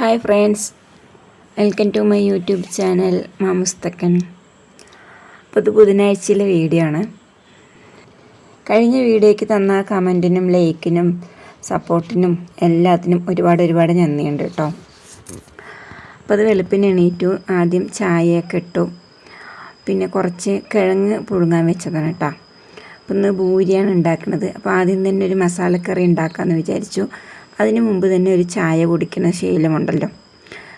Hi friends welcome to my YouTube channel മാമുസ്തക്കൻ അപ്പോൾ ഇത് ബുധനാഴ്ചയിലെ video ആണ്. കഴിഞ്ഞ വീഡിയോയ്ക്ക് തന്ന കമന്റിനും ലൈക്കിനും സപ്പോർട്ടിനും എല്ലാത്തിനും ഒരുപാട് ഒരുപാട് നന്ദിയുണ്ട് കേട്ടോ. അപ്പോൾ അത് വെളുപ്പിന് എണീറ്റു ആദ്യം ചായയൊക്കെ ഇട്ടു. പിന്നെ കുറച്ച് കിഴങ്ങ് പുഴുങ്ങാൻ വെച്ചതാണ് കേട്ടോ. അപ്പം ഇന്ന് ഭൂരിയാണ് ഉണ്ടാക്കുന്നത് അപ്പോൾ ആദ്യം തന്നെ ഒരു മസാലക്കറി ഉണ്ടാക്കാമെന്ന് വിചാരിച്ചു. അതിന് മുമ്പ് തന്നെ ഒരു ചായ കുടിക്കുന്ന ശീലമുണ്ടല്ലോ.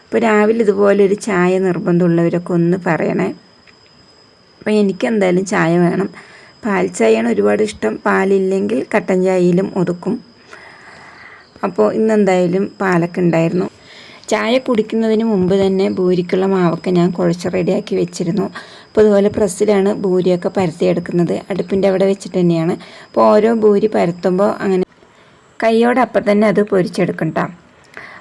അപ്പോൾ രാവിലെ ഇതുപോലെ ഒരു ചായ നിർബന്ധമുള്ളവരൊക്കെ ഒന്ന് പറയണേ. അപ്പോൾ എനിക്കെന്തായാലും ചായ വേണം. പാൽ ചായയാണ് ഒരുപാട് ഇഷ്ടം. പാലില്ലെങ്കിൽ കട്ടൻ ചായയിലും ഒതുക്കും. അപ്പോൾ ഇന്നെന്തായാലും പാലൊക്കെ ഉണ്ടായിരുന്നു. ചായ കുടിക്കുന്നതിന് മുമ്പ് തന്നെ ഭൂരിക്കുള്ള മാവൊക്കെ ഞാൻ കുഴച്ച് റെഡിയാക്കി വെച്ചിരുന്നു. അപ്പോൾ അതുപോലെ പ്രസ്സിലാണ് ഭൂരിയൊക്കെ പരത്തിയെടുക്കുന്നത്. അടുപ്പിന്റെ അവിടെ വെച്ചിട്ട് തന്നെയാണ്. അപ്പോൾ ഓരോ ഭൂരി പരത്തുമ്പോൾ അങ്ങനെ കൈയോടെ അപ്പം തന്നെ അത് പൊരിച്ചെടുക്കണ്ട.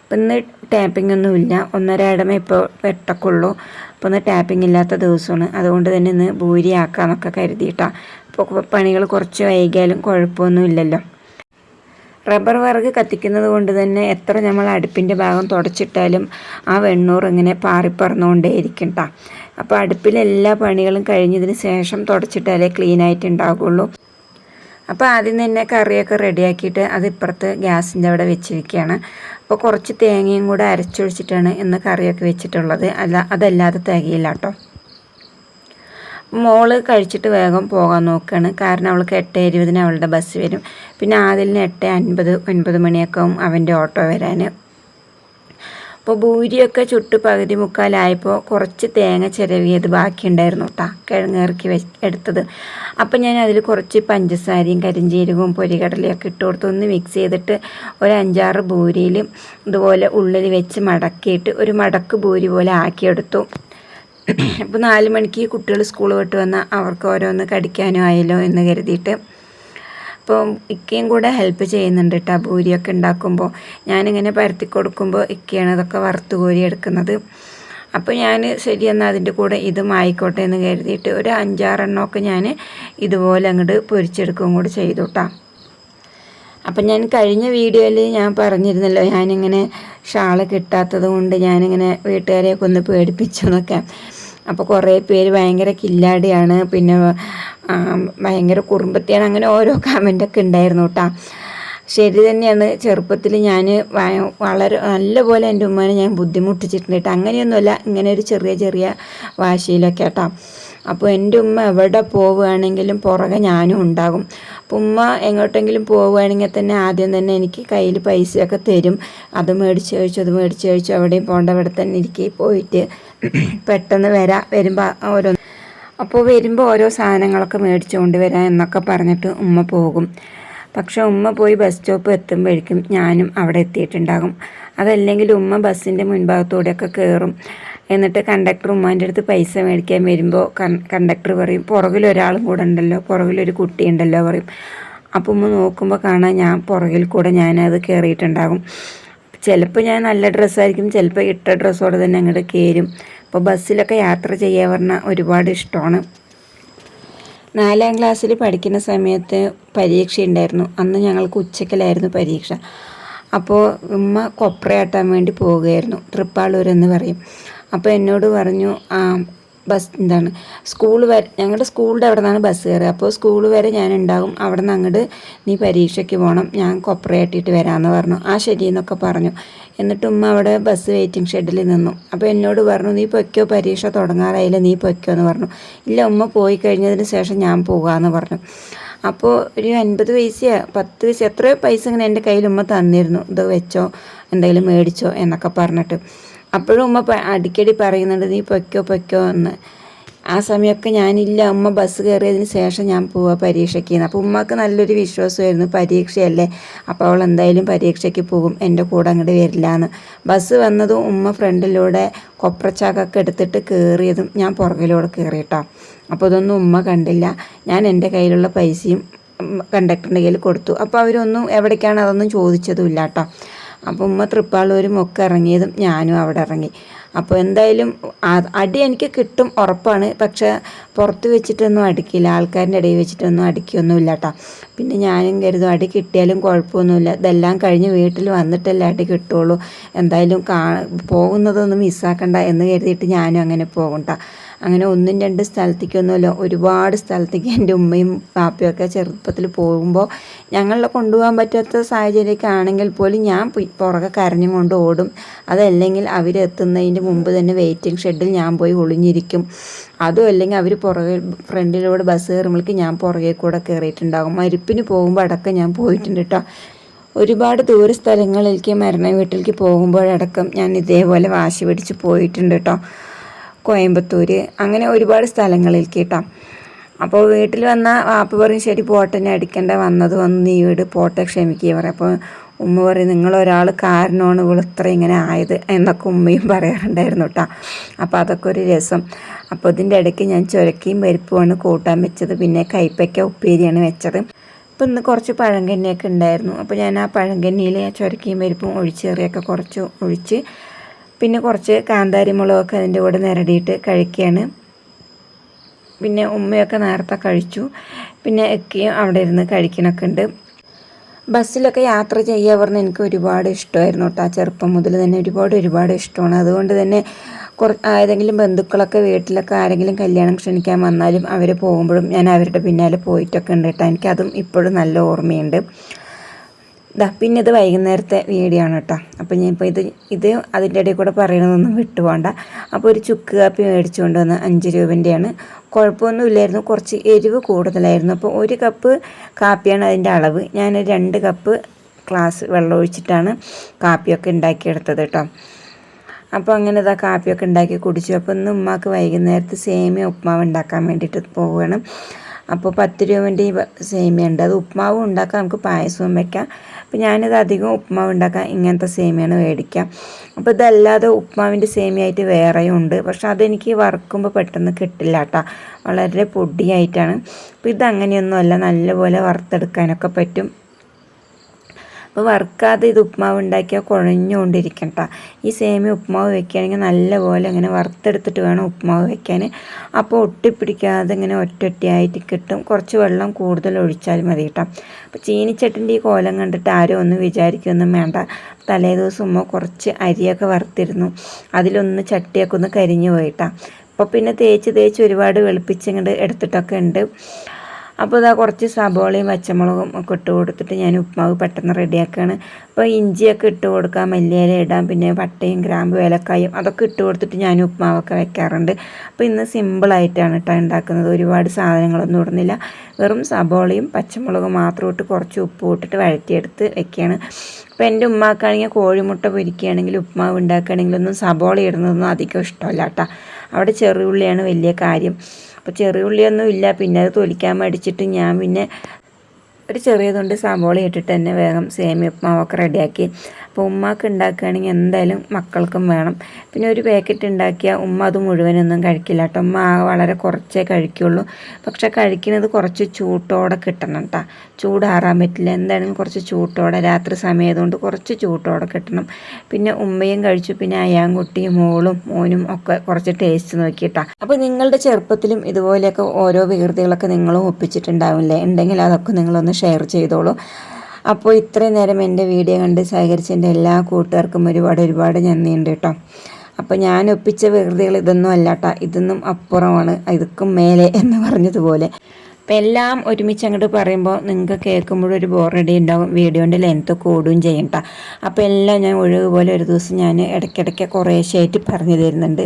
അപ്പം ഇന്ന് ടാപ്പിംഗ് ഒന്നുമില്ല ഒന്നര ഇടമേ ഇപ്പോൾ വെട്ടക്കുള്ളൂ. അപ്പോൾ ഇന്ന് ടാപ്പിംഗ് ഇല്ലാത്ത ദിവസമാണ്. അതുകൊണ്ട് തന്നെ ഇന്ന് ഭൂരിയാക്കാമെന്നൊക്കെ കരുതിയിട്ടാണ് അപ്പോൾ പണികൾ കുറച്ച് വൈകിയാലും കുഴപ്പമൊന്നുമില്ലല്ലോ റബ്ബർ വർഗ് കത്തിക്കുന്നത് കൊണ്ട് തന്നെ എത്ര നമ്മൾ അടുപ്പിന്റെ ഭാഗം തുടച്ചിട്ടാലും ആ വെണ്ണൂർ ഇങ്ങനെ പാറിപ്പറന്നുകൊണ്ടേയിരിക്കും കേട്ടോ അപ്പോൾ അടുപ്പിലെല്ലാ പണികളും കഴിഞ്ഞതിന് ശേഷം തുടച്ചിട്ടാലേ ക്ലീൻ ആയിട്ട് ഉണ്ടാകുള്ളൂ അപ്പോൾ ആദ്യം തന്നെ കറിയൊക്കെ റെഡിയാക്കിയിട്ട് അത് ഇപ്പുറത്ത് ഗ്യാസിന്റെ അവിടെ വെച്ചിരിക്കുകയാണ്. അപ്പോൾ കുറച്ച് തേങ്ങയും കൂടെ അരച്ചൊഴിച്ചിട്ടാണ് ഇന്ന് കറിയൊക്കെ വെച്ചിട്ടുള്ളത്. അല്ല അതല്ലാതെ തികയില്ല കേട്ടോ. മോൾ കഴിച്ചിട്ട് വേഗം പോകാൻ നോക്കുകയാണ്. കാരണം അവൾക്ക് എട്ട് ഇരുപതിന് അവളുടെ ബസ് വരും. പിന്നെ ആദ്യം എട്ട് അൻപത് ഒൻപത് മണിയൊക്കെ ആവും അവന്റെ ഓട്ടോ വരാൻ അപ്പോൾ ഭൂരിയൊക്കെ ചുട്ട് പകുതി മുക്കാലായപ്പോൾ കുറച്ച് തേങ്ങ ചിരവിയത് ബാക്കിയുണ്ടായിരുന്നു കേട്ടോ കിഴങ്ങേറക്കി വെ എടുത്തത്. അപ്പം ഞാൻ അതിൽ കുറച്ച് പഞ്ചസാരയും കരിഞ്ചീരകവും പൊരികടലയൊക്കെ ഇട്ട് കൊടുത്ത് ഒന്ന് മിക്സ് ചെയ്തിട്ട് ഒരു അഞ്ചാറ് ഭൂരിയിൽ ഇതുപോലെ ഉള്ളിൽ വെച്ച് മടക്കിയിട്ട് ഒരു മടക്ക് ഭൂരി പോലെ ആക്കിയെടുത്തു അപ്പോൾ നാല് മണിക്ക് കുട്ടികൾ സ്കൂൾ വിട്ട് വന്നാൽ അവർക്ക് ഓരോന്ന് കടിക്കാനും ആയല്ലോ എന്ന് കരുതിയിട്ട് അപ്പോൾ ഇക്കയും കൂടെ ഹെൽപ്പ് ചെയ്യുന്നുണ്ട് കേട്ടോ ഭൂരിയൊക്കെ ഉണ്ടാക്കുമ്പോൾ ഞാനിങ്ങനെ പരത്തി കൊടുക്കുമ്പോൾ ഇക്കയാണ് ഇതൊക്കെ വറുത്ത് കോരി എടുക്കുന്നത്. അപ്പോൾ ഞാൻ ശരി എന്നാൽ അതിന്റെ കൂടെ ഇതും ആയിക്കോട്ടെ എന്ന് കരുതിയിട്ട് ഒരു അഞ്ചാറെണ്ണമൊക്കെ ഞാൻ ഇതുപോലെ അങ്ങോട്ട് പൊരിച്ചെടുക്കുകയും കൂടി ചെയ്തു കേട്ടോ അപ്പം ഞാൻ കഴിഞ്ഞ വീഡിയോയിൽ ഞാൻ പറഞ്ഞിരുന്നല്ലോ ഞാനിങ്ങനെ ഷാൾ കിട്ടാത്തത് കൊണ്ട് ഞാനിങ്ങനെ വീട്ടുകാരെയൊക്കെ ഒന്ന് പേടിപ്പിച്ചു എന്നൊക്കെ. അപ്പോൾ കുറേ പേര് ഭയങ്കര കില്ലാടിയാണ്. പിന്നെ ഭയങ്കര കുറുമ്പത്തിയാണ്. അങ്ങനെ ഓരോ കമന്റൊക്കെ ഉണ്ടായിരുന്നു കേട്ടോ ശരി തന്നെയാണ്. ചെറുപ്പത്തിൽ ഞാൻ വളരെ നല്ലപോലെ എന്റെ ഉമ്മനെ ഞാൻ ബുദ്ധിമുട്ടിച്ചിട്ടുണ്ട് കേട്ടോ അങ്ങനെയൊന്നുമല്ല. ഇങ്ങനെ ഒരു ചെറിയ ചെറിയ വാശിയിലൊക്കെ കേട്ടോ അപ്പോൾ എന്റെ ഉമ്മ എവിടെ പോവുകയാണെങ്കിലും പുറകെ ഞാനും ഉണ്ടാകും. അപ്പോൾ ഉമ്മ എങ്ങോട്ടെങ്കിലും പോവുകയാണെങ്കിൽ തന്നെ ആദ്യം തന്നെ എനിക്ക് കയ്യിൽ പൈസയൊക്കെ തരും. അത് മേടിച്ച് കഴിച്ചു അത് മേടിച്ച് കഴിച്ചു. എവിടെയും പോകേണ്ട അവിടെ തന്നെ ഇരിക്കെ പോയിട്ട് പെട്ടെന്ന് വരാം വരുമ്പോൾ ഓരോ അപ്പോൾ വരുമ്പോൾ ഓരോ സാധനങ്ങളൊക്കെ മേടിച്ചു കൊണ്ടുവരാം എന്നൊക്കെ പറഞ്ഞിട്ട് ഉമ്മ പോകും. പക്ഷേ ഉമ്മ പോയി ബസ് സ്റ്റോപ്പ് എത്തുമ്പോഴേക്കും ഞാനും അവിടെ എത്തിയിട്ടുണ്ടാകും. അതല്ലെങ്കിൽ ഉമ്മ ബസ്സിന്റെ മുൻഭാഗത്തൂടെയൊക്കെ കയറും എന്നിട്ട് കണ്ടക്ടർ ഉമ്മാന്റെ അടുത്ത് പൈസ മേടിക്കാൻ വരുമ്പോൾ കണ്ടക്ടർ പറയും പുറകിൽ ഒരാളും കൂടെ ഉണ്ടല്ലോ പുറകിലൊരു കുട്ടി ഉണ്ടല്ലോ പറയും. അപ്പോൾ ഉമ്മ നോക്കുമ്പോൾ കാണാൻ ഞാൻ പുറകിൽ കൂടെ ഞാനത് കയറിയിട്ടുണ്ടാകും ചിലപ്പോൾ ഞാൻ നല്ല ഡ്രസ്സായിരിക്കും ചിലപ്പോൾ ഇട്ട ഡ്രസ്സോടെ തന്നെ അങ്ങോട്ട് കയറും അപ്പോൾ ബസ്സിലൊക്കെ യാത്ര ചെയ്യാൻ പറഞ്ഞാൽ ഒരുപാട് ഇഷ്ടമാണ്. നാലാം ക്ലാസ്സിൽ പഠിക്കുന്ന സമയത്ത് പരീക്ഷ ഉണ്ടായിരുന്നു അന്ന് ഞങ്ങൾക്ക് ഉച്ചക്കലായിരുന്നു പരീക്ഷ. അപ്പോൾ ഉമ്മ കൊപ്രയാട്ടാൻ വേണ്ടി പോവുകയായിരുന്നു. തൃപ്പാളൂർ എന്ന് പറയും. അപ്പോൾ എന്നോട് പറഞ്ഞു ആ ബസ് എന്താണ് സ്കൂൾ വരെ ഞങ്ങളുടെ സ്കൂളിന്റെ അവിടെ നിന്നാണ് ബസ് കയറുക. അപ്പോൾ സ്കൂൾ വരെ ഞാൻ ഉണ്ടാകും അവിടെ നിന്ന് അങ്ങോട്ട് നീ പരീക്ഷയ്ക്ക് പോകണം ഞാൻ കൊപ്രയാട്ടിയിട്ട് വരാമെന്ന് പറഞ്ഞു. ആ ശരി എന്നൊക്കെ പറഞ്ഞു. എന്നിട്ട് ഉമ്മ അവിടെ ബസ് വെയിറ്റിംഗ് ഷെഡിൽ നിന്നു. അപ്പോൾ എന്നോട് പറഞ്ഞു നീ പൊയ്ക്കോ പരീക്ഷ തുടങ്ങാറായില്ല നീ പൊയ്ക്കോ എന്ന് പറഞ്ഞു. ഇല്ല ഉമ്മ പോയി കഴിഞ്ഞതിന് ശേഷം ഞാൻ പോകാമെന്ന് പറഞ്ഞു. അപ്പോൾ ഒരു അൻപത് പൈസയോ പത്ത് പൈസ എത്രയോ പൈസ ഇങ്ങനെ എന്റെ കയ്യിൽ ഉമ്മ തന്നിരുന്നു. ഇത് വെച്ചോ എന്തെങ്കിലും മേടിച്ചോ എന്നൊക്കെ പറഞ്ഞിട്ട്. അപ്പോഴും ഉമ്മ അടിക്കടി പറയുന്നുണ്ട് നീ പൊയ്ക്കോ പൊയ്ക്കോ എന്ന്. ആ സമയമൊക്കെ ഞാനില്ല ഉമ്മ ബസ് കയറിയതിന് ശേഷം ഞാൻ പോവാ പരീക്ഷയ്ക്ക് അപ്പോൾ ഉമ്മക്ക് നല്ലൊരു വിശ്വാസമായിരുന്നു പരീക്ഷയല്ലേ. അപ്പോൾ അവൾ എന്തായാലും പരീക്ഷയ്ക്ക് പോകും എന്റെ കൂടെ അങ്ങോട്ട് വരില്ല എന്ന്. ബസ് വന്നതും ഉമ്മ ഫ്രണ്ടിലൂടെ കൊപ്രച്ചാക്കൊക്കെ എടുത്തിട്ട് കയറിയതും ഞാൻ പുറകിലൂടെ കയറിയിട്ടോ അപ്പോൾ ഇതൊന്നും ഉമ്മ കണ്ടില്ല. ഞാൻ എന്റെ കയ്യിലുള്ള പൈസയും കണ്ടക്ടറിന്റെ കയ്യിൽ കൊടുത്തു. അപ്പോൾ അവരൊന്നും എവിടേക്കാണ് അതൊന്നും ചോദിച്ചതും ഇല്ല കേട്ടോ. അപ്പോൾ ഉമ്മ തൃപ്പാളൂരും ഒക്കെ ഇറങ്ങിയതും ഞാനും അവിടെ ഇറങ്ങി. അപ്പോൾ എന്തായാലും അടി എനിക്ക് കിട്ടും ഉറപ്പാണ്. പക്ഷേ പുറത്ത് വെച്ചിട്ടൊന്നും അടിക്കില്ല. ആൾക്കാരുടെ ഇടയിൽ വെച്ചിട്ടൊന്നും അടിക്കുകയൊന്നുമില്ല കേട്ടോ. പിന്നെ ഞാനും കരുതും അടി കിട്ടിയാലും കുഴപ്പമൊന്നുമില്ല. ഇതെല്ലാം കഴിഞ്ഞ് വീട്ടിൽ വന്നിട്ടല്ലേ അടി കിട്ടുള്ളൂ എന്തായാലും കാ പോകുന്നതൊന്നും മിസ്സാക്കണ്ട എന്ന് കരുതിയിട്ട് ഞാനും അങ്ങനെ പോകണ്ട അങ്ങനെ ഒന്നും രണ്ട് സ്ഥലത്തേക്കൊന്നുമല്ല. ഒരുപാട് സ്ഥലത്തേക്ക് എന്റെ ഉമ്മയും പാപ്പയൊക്കെ ചെറുപ്പത്തിൽ പോകുമ്പോൾ ഞങ്ങളെ കൊണ്ടുപോകാൻ പറ്റാത്ത സാഹചര്യമൊക്കെ ആണെങ്കിൽ പോലും ഞാൻ പുറകെ കരഞ്ഞും കൊണ്ട് ഓടും. അതല്ലെങ്കിൽ അവരെത്തുന്നതിന്റെ മുമ്പ് തന്നെ വെയിറ്റിംഗ് ഷെഡിൽ ഞാൻ പോയി ഒളിഞ്ഞിരിക്കും. അതും അല്ലെങ്കിൽ അവർ പുറകെ ഫ്രണ്ടിലൂടെ ബസ് കയറുമ്പോഴേക്ക് ഞാൻ പുറകെ കൂടെ കയറിയിട്ടുണ്ടാകും. മരുപ്പിന് പോകുമ്പോൾ അടക്കം ഞാൻ പോയിട്ടുണ്ട് കേട്ടോ ഒരുപാട് ദൂര സ്ഥലങ്ങളിലേക്ക് മരണ വീട്ടിലേക്ക് പോകുമ്പോഴടക്കം ഞാൻ ഇതേപോലെ വാശി പിടിച്ച് പോയിട്ടുണ്ട് കേട്ടോ കോയമ്പത്തൂർ അങ്ങനെ ഒരുപാട് സ്ഥലങ്ങളിൽ കേട്ടോ. അപ്പോൾ വീട്ടിൽ വന്ന വാപ്പ പറയും ശരി പോട്ടനെ അടിക്കേണ്ട വന്നത് വന്ന് നീ വീട് പോട്ടെ ക്ഷമിക്കുക പറയും. അപ്പോൾ ഉമ്മ പറയും നിങ്ങളൊരാൾ കാരണമാണ് ഇവളിത്ര ഇങ്ങനെ ആയത് എന്നൊക്കെ ഉമ്മയും പറയാറുണ്ടായിരുന്നു കേട്ടോ. അപ്പോൾ അതൊക്കെ ഒരു രസം. അപ്പോൾ ഇതിന്റെ ഇടയ്ക്ക് ഞാൻ ചുരക്കിയും പരിപ്പുമാണ് കൂട്ടാൻ വെച്ചത്. പിന്നെ കൈപ്പയ്ക്ക ഉപ്പേരിയാണ് വെച്ചത്. അപ്പോൾ ഇന്ന് കുറച്ച് പഴങ്കന്നിയൊക്കെ ഉണ്ടായിരുന്നു. അപ്പോൾ ഞാൻ ആ പഴങ്കന്നിയിൽ ചുരക്കിയും പരിപ്പും ഒഴിച്ചേറിയൊക്കെ കുറച്ച് ഒഴിച്ച് പിന്നെ കുറച്ച് കാന്താരി മുളകൊക്കെ അതിന്റെ കൂടെ നിരടിയിട്ട് കഴിക്കുകയാണ്. പിന്നെ ഉമ്മയൊക്കെ നേരത്തെ കഴിച്ചു. പിന്നെ എക്കിയും അവിടെ ഇരുന്ന് കഴിക്കണമൊക്കെ ഉണ്ട്. ബസ്സിലൊക്കെ യാത്ര ചെയ്യുക പറഞ്ഞാൽ എനിക്ക് ഒരുപാട് ഇഷ്ടമായിരുന്നു കേട്ടോ. ചെറുപ്പം മുതൽ തന്നെ ഒരുപാട് ഒരുപാട് ഇഷ്ടമാണ്. അതുകൊണ്ട് തന്നെ കുറ ഏതെങ്കിലും ബന്ധുക്കളൊക്കെ വീട്ടിലൊക്കെ ആരെങ്കിലും കല്യാണം ക്ഷണിക്കാൻ വന്നാലും അവർ പോകുമ്പോഴും ഞാൻ അവരുടെ പിന്നാലെ പോയിട്ടൊക്കെ ഉണ്ട് കേട്ടോ. എനിക്കതും ഇപ്പോഴും നല്ല ഓർമ്മയുണ്ട്. ഇതാ പിന്നെ ഇത് വൈകുന്നേരത്തെ വീഡിയോ ആണ് കേട്ടോ. അപ്പോൾ ഞാൻ ഇപ്പോൾ ഇത് ഇത് അതിന്റെ ഇടയിൽ കൂടെ പറയണതൊന്നും വിട്ടുപോകണ്ട അപ്പോൾ ഒരു ചുക്ക് കാപ്പി മേടിച്ചുകൊണ്ട് വന്ന് അഞ്ച് രൂപന്റെയാണ് കുഴപ്പമൊന്നുമില്ലായിരുന്നു കുറച്ച് എരിവ് കൂടുതലായിരുന്നു. അപ്പോൾ ഒരു കപ്പ് കാപ്പിയാണ് അതിന്റെ അളവ്. ഞാൻ രണ്ട് കപ്പ് ഗ്ലാസ് വെള്ളം ഒഴിച്ചിട്ടാണ് കാപ്പിയൊക്കെ ഉണ്ടാക്കിയെടുത്തത് കേട്ടോ. അപ്പോൾ അങ്ങനെ ഇതാ കാപ്പിയൊക്കെ ഉണ്ടാക്കി കുടിച്ചു. അപ്പോൾ ഇന്ന് ഉമ്മാക്ക് വൈകുന്നേരത്ത് സേമിയ ഉപ്മാവ് ഉണ്ടാക്കാൻ വേണ്ടിയിട്ട് പോവുകയാണ്. അപ്പോൾ പത്ത് രൂപന്റെ ഈ സേമിയ ഉണ്ട് അത് ഉപ്മാവ് ഉണ്ടാക്കാം നമുക്ക് പായസവും വെക്കാം. അപ്പോൾ ഞാനിത് അധികം ഉപ്മാവ് ഉണ്ടാക്കാൻ ഇങ്ങനത്തെ സേമിയാണ് മേടിക്കാം അപ്പോൾ ഇതല്ലാതെ ഉപ്മാവിന്റെ സേമിയായിട്ട് വേറെയും ഉണ്ട്. പക്ഷെ അതെനിക്ക് വറുക്കുമ്പോൾ പെട്ടെന്ന് കിട്ടില്ല കേട്ടോ. വളരെ പൊടിയായിട്ടാണ്. അപ്പോൾ ഇതങ്ങനെയൊന്നുമല്ല. നല്ലപോലെ വറുത്തെടുക്കാനൊക്കെ പറ്റും. അപ്പോൾ വറുക്കാതെ ഇത് ഉപ്മാവ് ഉണ്ടാക്കിയാൽ കുഴഞ്ഞുകൊണ്ടിരിക്കണ്ട. ഈ സേമിയ ഉപ്മാവ് വെക്കുകയാണെങ്കിൽ നല്ലപോലെ ഇങ്ങനെ വറുത്തെടുത്തിട്ട് വേണം ഉപ്മാവ് വെക്കാൻ. അപ്പോൾ ഒട്ടിപ്പിടിക്കാതെ ഇങ്ങനെ ഒറ്റൊറ്റയായിട്ട് കിട്ടും. കുറച്ച് വെള്ളം കൂടുതൽ ഒഴിച്ചാൽ മതി കേട്ടോ. അപ്പോൾ ചീനിച്ചട്ടിന്റെ ഈ കോലം കണ്ടിട്ട് ആരും ഒന്നും വിചാരിക്കൊന്നും വേണ്ട. തലേ ദിവസം ഉമ്മ കുറച്ച് അരിയൊക്കെ വറുത്തിരുന്നു. അതിലൊന്ന് ചട്ടിയൊക്കെ ഒന്ന് കരിഞ്ഞു പോയിട്ടാണ് അപ്പോൾ പിന്നെ തേച്ച് തേച്ച് ഒരുപാട് വെളുപ്പിച്ചിങ്ങോട്ട് എടുത്തിട്ടൊക്കെ ഉണ്ട്. അപ്പോൾ ഇതാ കുറച്ച് സബോളയും പച്ചമുളകും ഒക്കെ ഇട്ട് കൊടുത്തിട്ട് ഞാൻ ഉപ്മാവ് പെട്ടെന്ന് റെഡിയാക്കുകയാണ് അപ്പോൾ ഇഞ്ചിയൊക്കെ ഇട്ട് കൊടുക്കാം മല്ലിയില ഇടാം പിന്നെ പട്ടയും ഗ്രാമ്പു ഏലക്കായും അതൊക്കെ ഇട്ട് കൊടുത്തിട്ട് ഞാൻ ഉപ്മാവൊക്കെ വെക്കാറുണ്ട്. അപ്പോൾ ഇന്ന് സിമ്പിളായിട്ടാണ് കേട്ടോ ഉണ്ടാക്കുന്നത്. ഒരുപാട് സാധനങ്ങളൊന്നും ഇടുന്നില്ല. വെറും സബോളയും പച്ചമുളകും മാത്രം ഇട്ട് കുറച്ച് ഉപ്പ് ഇട്ടിട്ട് വഴറ്റിയെടുത്ത് വെക്കുകയാണ് അപ്പോൾ എന്റെ ഉമ്മാക്കാണെങ്കിൽ കോഴിമുട്ട പൊരിക്കുകയാണെങ്കിൽ ഉപ്മാവ് ഉണ്ടാക്കുകയാണെങ്കിലൊന്നും സബോള ഇടുന്നതൊന്നും അധികം ഇഷ്ടമല്ല കേട്ടോ അവിടെ ചെറുള്ളിയാണ് വലിയ കാര്യം. അപ്പോൾ ചെറിയ ഉള്ളിയൊന്നും ഇല്ല. പിന്നെ അത് തൊലിക്കാൻ മടിച്ചിട്ട് ഞാൻ പിന്നെ ഒരു ചെറിയതുകൊണ്ട് സവോള ഇട്ടിട്ട് തന്നെ വേഗം സേമിയ ഉപ്മാവൊക്കെ റെഡിയാക്കി. അപ്പോൾ ഉമ്മക്ക് ഉണ്ടാക്കുകയാണെങ്കിൽ എന്തായാലും മക്കൾക്കും വേണം. പിന്നെ ഒരു പാക്കറ്റ് ഉണ്ടാക്കിയാൽ ഉമ്മ അത് മുഴുവനൊന്നും കഴിക്കില്ല കേട്ടോ. ഉമ്മ വളരെ കുറച്ചേ കഴിക്കുള്ളൂ. പക്ഷെ കഴിക്കുന്നത് കുറച്ച് ചൂട്ടോടെ കിട്ടണം കേട്ടോ ചൂടാറാൻ പറ്റില്ല. എന്തായാലും കുറച്ച് ചൂട്ടോടെ രാത്രി സമയതുകൊണ്ട് കുറച്ച് ചൂട്ടോടെ കിട്ടണം. പിന്നെ ഉമ്മയും കഴിച്ചു. പിന്നെ അയാൻകുട്ടിയും മോളും മോനും ഒക്കെ കുറച്ച് ടേസ്റ്റ് നോക്കിയിട്ടാ അപ്പോൾ നിങ്ങളുടെ ചെറുപ്പത്തിലും ഇതുപോലെയൊക്കെ ഓരോ വികൃതികളൊക്കെ നിങ്ങളും ഒപ്പിച്ചിട്ടുണ്ടാവില്ലേ? ഉണ്ടെങ്കിൽ അതൊക്കെ നിങ്ങളൊന്ന് ഷെയർ ചെയ്തോളൂ. അപ്പോൾ ഇത്രയും നേരം എന്റെ വീഡിയോ കണ്ട് സഹകരിച്ച എന്റെ എല്ലാ കൂട്ടുകാർക്കും ഒരുപാട് ഒരുപാട് നന്ദിയുണ്ട് കേട്ടോ. അപ്പോൾ ഞാൻ ഒപ്പിച്ച വികൃതികൾ ഇതൊന്നും അല്ല കേട്ടോ. ഇതൊന്നും അപ്പുറമാണ്. ഇതൊക്കെ മേലെ എന്ന് പറഞ്ഞതുപോലെ. അപ്പം എല്ലാം ഒരുമിച്ച് അങ്ങോട്ട് പറയുമ്പോൾ നിങ്ങൾക്ക് കേൾക്കുമ്പോഴൊരു ബോറടി ഉണ്ടാവും. വീഡിയോന്റെ ലെങ്ത്ത് കൂടുകയും ചെയ്യണ്ട അപ്പോൾ എല്ലാം ഞാൻ ഒഴിവ് പോലെ ഒരു ദിവസം ഞാൻ ഇടയ്ക്കിടയ്ക്ക് കുറേശ്ശായിട്ട് പറഞ്ഞു തരുന്നുണ്ട്.